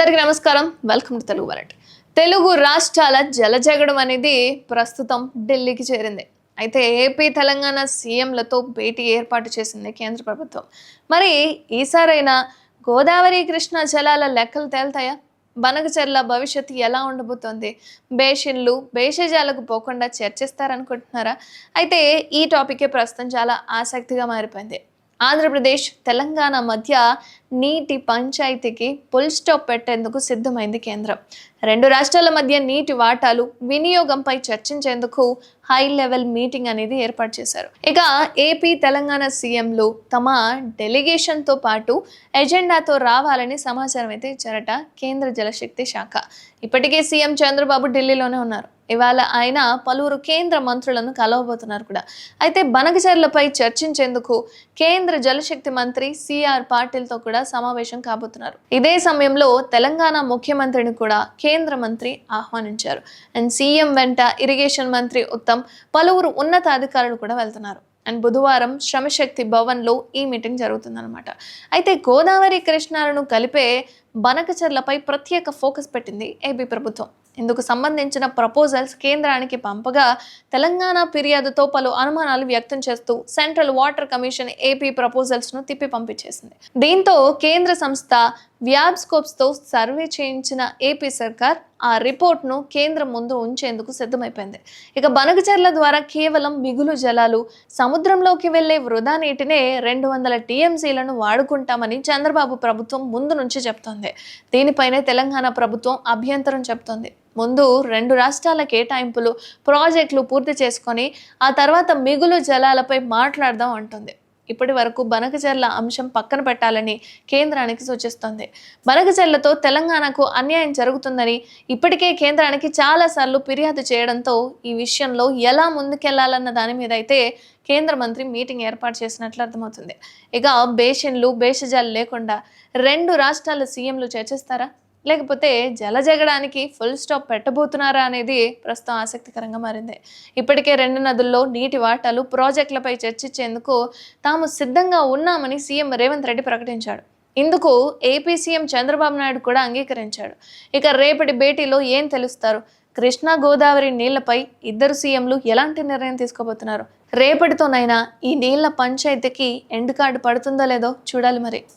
అందరికీ నమస్కారం. Welcome to Telugu world Telugu రాష్ట్రాల జలజగడం అనేది ప్రస్తుతం ఢిల్లీకి చేరింది. అయితే ఏపీ తెలంగాణ సీఎంలతో భేటీ ఏర్పాటు చేసింది కేంద్ర ప్రభుత్వం. మరి ఈసారైనా గోదావరి కృష్ణా జలాల లెక్కలు తేల్తాయా? బనగచర్ల భవిష్యత్తు ఎలా ఉండబోతోంది? బేషన్లు బేషజాలకు పోకుండా చర్చిస్తారనుకుంటున్నారా? అయితే ఈ టాపికే ప్రస్తుతం చాలా ఆసక్తిగా మారిపోయింది. ఆంధ్రప్రదేశ్ తెలంగాణ మధ్య నీటి పంచాయతీకి పుల్ స్టాప్ పెట్టేందుకు సిద్ధమైంది కేంద్రం. రెండు రాష్ట్రాల మధ్య నీటి వాటాలు వినియోగంపై చర్చించేందుకు హై లెవెల్ మీటింగ్ అనేది ఏర్పాటు చేశారు. ఇక ఏపీ తెలంగాణ సీఎంలు తమ డెలిగేషన్తో పాటు ఎజెండాతో రావాలని సమాచారం అయితే ఇచ్చారట కేంద్ర జలశక్తి శాఖ. ఇప్పటికే సీఎం చంద్రబాబు ఢిల్లీలోనే ఉన్నారు. ఇవాళ ఆయన పలువురు కేంద్ర మంత్రులను కలవబోతున్నారు కూడా. అయితే బనకచర్లపై చర్చించేందుకు కేంద్ర జలశక్తి మంత్రి సిఆర్ పాటిల్తో కూడా సమావేశం కాబోతున్నారు. ఇదే సమయంలో తెలంగాణ ముఖ్యమంత్రిని కూడా కేంద్ర మంత్రి ఆహ్వానించారు. అండ్ సీఎం వెంట ఇరిగేషన్ మంత్రి ఉత్తమ్ పలువురు ఉన్నతాధికారులు కూడా వెళ్తున్నారు. అండ్ బుధవారం శ్రమశక్తి భవన్లో ఈ మీటింగ్ జరుగుతుందన్నమాట. అయితే గోదావరి కృష్ణాలను కలిపే బనకచర్లపై ప్రత్యేక ఫోకస్ పెట్టింది ఏపీ ప్రభుత్వం. ఇందుకు సంబంధించిన ప్రపోజల్స్ కేంద్రానికి పంపగా తెలంగాణ ఫిర్యాదుతో పలు అనుమానాలు వ్యక్తం చేస్తూ సెంట్రల్ వాటర్ కమిషన్ ఏపీ ప్రపోజల్స్ను తిప్పి పంపించేసింది. దీంతో కేంద్ర సంస్థ వ్యాబ్స్కోప్స్తో సర్వే చేయించిన ఏపీ సర్కార్ ఆ రిపోర్ట్ను కేంద్రం ముందు ఉంచేందుకు సిద్ధమైపోయింది. ఇక బనకచర్ల ద్వారా కేవలం మిగులు జలాలు సముద్రంలోకి వెళ్ళే వృధా నీటినే రెండు వందల టీఎంసీలను వాడుకుంటామని చంద్రబాబు ప్రభుత్వం ముందు నుంచి చెప్తోంది. దీనిపైనే తెలంగాణ ప్రభుత్వం అభ్యంతరం చెప్తోంది. ముందు రెండు రాష్ట్రాల కేటాయింపులు ప్రాజెక్టులు పూర్తి చేసుకొని ఆ తర్వాత మిగులు జలాలపై మాట్లాడదాం అంటుంది. ఇప్పటి వరకు బనకచర్ల అంశం పక్కన పెట్టాలని కేంద్రానికి సూచిస్తోంది. బనకచర్లతో తెలంగాణకు అన్యాయం జరుగుతుందని ఇప్పటికే కేంద్రానికి చాలాసార్లు ఫిర్యాదు చేయడంతో ఈ విషయంలో ఎలా ముందుకెళ్ళాలన్న దాని మీద అయితే కేంద్ర మంత్రి మీటింగ్ ఏర్పాటు చేసినట్లు అర్థమవుతుంది. ఇక బేషన్లు బేషజాలు లేకుండా రెండు రాష్ట్రాల సీఎంలు చర్చిస్తారా? లేకపోతే జలజగడానికి ఫుల్ స్టాప్ పెట్టబోతున్నారా అనేది ప్రస్తుతం ఆసక్తికరంగా మారింది. ఇప్పటికే రెండు నదుల్లో నీటి వాటాలు ప్రాజెక్టులపై చర్చించేందుకు తాము సిద్ధంగా ఉన్నామని సీఎం రేవంత్ రెడ్డి ప్రకటించాడు. ఇందుకు ఏపీ సీఎం చంద్రబాబు నాయుడు కూడా అంగీకరించాడు. ఇక రేపటి భేటీలో ఏం తెలుస్తారు? కృష్ణా గోదావరి నీళ్ళపై ఇద్దరు సీఎంలు ఎలాంటి నిర్ణయం తీసుకోబోతున్నారు? రేపటితోనైనా ఈ నీళ్ళ పంచాయతీకి ఎండ్ కార్డు పడుతుందో లేదో చూడాలి మరి.